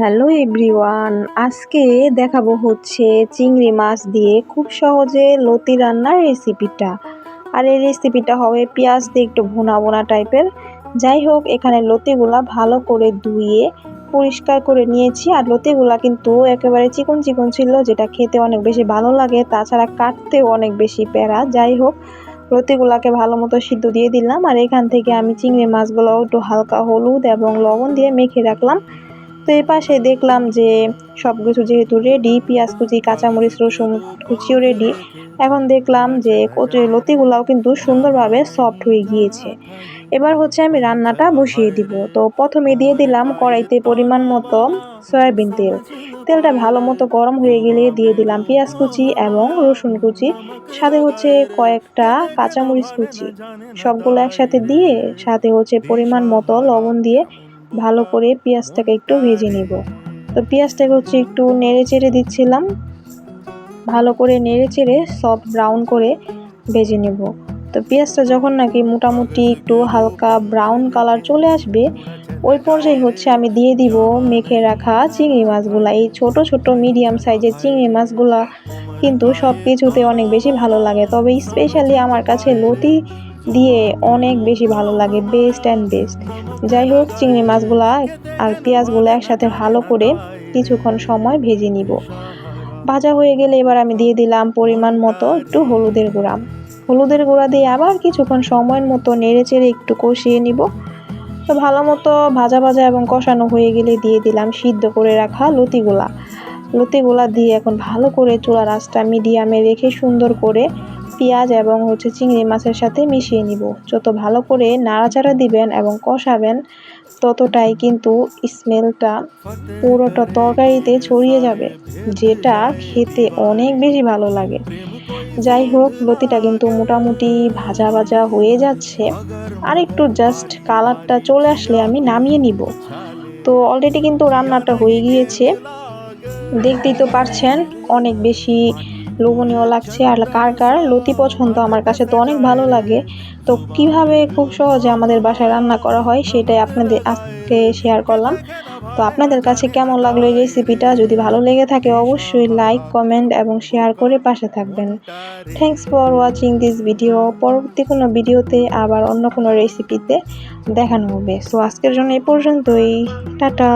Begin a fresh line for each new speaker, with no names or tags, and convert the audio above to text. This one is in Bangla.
হ্যালো এভরিওয়ান, আজকে দেখাবো হচ্ছে চিংড়ি মাছ দিয়ে খুব সহজে লতি রান্নার রেসিপিটা। আর এই রেসিপিটা হবে পেঁয়াজ দিয়ে একটু ভুনা ভুনা টাইপের। যাই হোক, এখানে লতিগুলা ভালো করে ধুয়ে পরিষ্কার করে নিয়েছি। আর লতিগুলা কিন্তু একেবারে চিকন চিকন ছিল, যেটা খেতে অনেক বেশি ভালো লাগে, তাছাড়া কাটতেও অনেক বেশি প্যারা। যাই হোক, লতিগুলাকে ভালো মতো সিদ্ধ দিয়ে দিলাম। আর এখান থেকে আমি চিংড়ি মাছগুলো একটু হালকা হলুদ এবং লবণ দিয়ে মেখে রাখলাম। তো এই পাশে দেখলাম যে সব কিছু যেহেতু রেডি পেঁয়াজ কুচি, কাঁচামরিচ, রসুন কুচিও রেডি এখন দেখলাম যে কচুরি লতিগুলাও কিন্তু সুন্দরভাবে সফট হয়ে গিয়েছে। এবার হচ্ছে আমি রান্নাটা বসিয়ে দিব। তো প্রথমে দিয়ে দিলাম কড়াইতে পরিমাণ মতো সয়াবিন তেল। তেলটা ভালো মতো গরম হয়ে গেলে দিয়ে দিলাম পেঁয়াজ কুচি এবং রসুন কুচি, সাথে হচ্ছে কয়েকটা কাঁচামরিচ কুচি। সবগুলো একসাথে দিয়ে সাথে হচ্ছে পরিমাণ মতো লবণ দিয়ে ভালো করে পেঁয়াজটাকে একটু ভেজে নিব। তো পেঁয়াজটাকে হচ্ছে একটু নেড়ে চেড়ে দিচ্ছিলাম। ভালো করে নেড়ে চেড়ে সফট ব্রাউন করে ভেজে নেব। তো পেঁয়াজটা যখন নাকি মোটামুটি একটু হালকা ব্রাউন কালার চলে আসবে, ওই পর্যায়ে হচ্ছে আমি দিয়ে দিব মেখে রাখা চিংড়ি মাছগুলা। এই ছোট ছোট, মিডিয়াম সাইজের চিংড়ি মাছগুলা কিন্তু সব কিছুতে অনেক বেশি ভালো লাগে। তবে স্পেশালি আমার কাছে লতি দিয়ে অনেক বেশি ভালো লাগে, বেস্ট অ্যান্ড বেস্ট। যাই হোক, চিংড়ি মাছগুলা আর পেঁয়াজগুলো একসাথে ভালো করে কিছুক্ষণ সময় ভেজে নিব। ভাজা হয়ে গেলে এবার আমি দিয়ে দিলাম পরিমাণ মতো একটু হলুদের গুঁড়া। হলুদের গুঁড়া দিয়ে আবার কিছুক্ষণ সময়ের মতো নেড়ে চেড়ে একটু কষিয়ে নিব। তো ভালো মতো ভাজা ভাজা এবং কষানো হয়ে গেলে দিয়ে দিলাম সিদ্ধ করে রাখা লতিগুলা। লতিগুলা দিয়ে এখন ভালো করে চুলা রাসটা মিডিয়ামে রেখে সুন্দর করে পেঁয়াজ এবং হচ্ছে চিংড়ি মাছের সাথে মিশিয়ে নিব। যত ভালো করে নাড়াচাড়া দিবেন এবং কষাবেন, ততটাই কিন্তু স্মেলটা পুরোটা তরকারিতে ছড়িয়ে যাবে, যেটা খেতে অনেক বেশি ভালো লাগে। যাই হোক, লতিটা কিন্তু মোটামুটি ভাজা ভাজা হয়ে যাচ্ছে। আর একটু জাস্ট কালারটা চলে আসলে আমি নামিয়ে নিব। তো অলরেডি কিন্তু রান্নাটা হয়ে গিয়েছে। দেখতেই তো পারছেন, অনেক বেশি লোভনীয় লাগছে আর কার কার? লতি পছন্দ আমার কাছে তো অনেক ভালো লাগে। তো কীভাবে খুব সহজে আমাদের বাসায় রান্না করা হয় সেটাই আপনাদের আজকে শেয়ার করলাম। তো আপনাদের কাছে কেমন লাগল এই রেসিপিটা যদি ভালো লেগে থাকে অবশ্যই লাইক কমেন্ট এবং শেয়ার করে পাশে থাকবেন। Thanks for watching this video পরবর্তী কোনো ভিডিওতে আবার অন্য কোনো রেসিপিতে দেখানো হবে। সো আজকের জন্য এই পর্যন্তই। টাটা!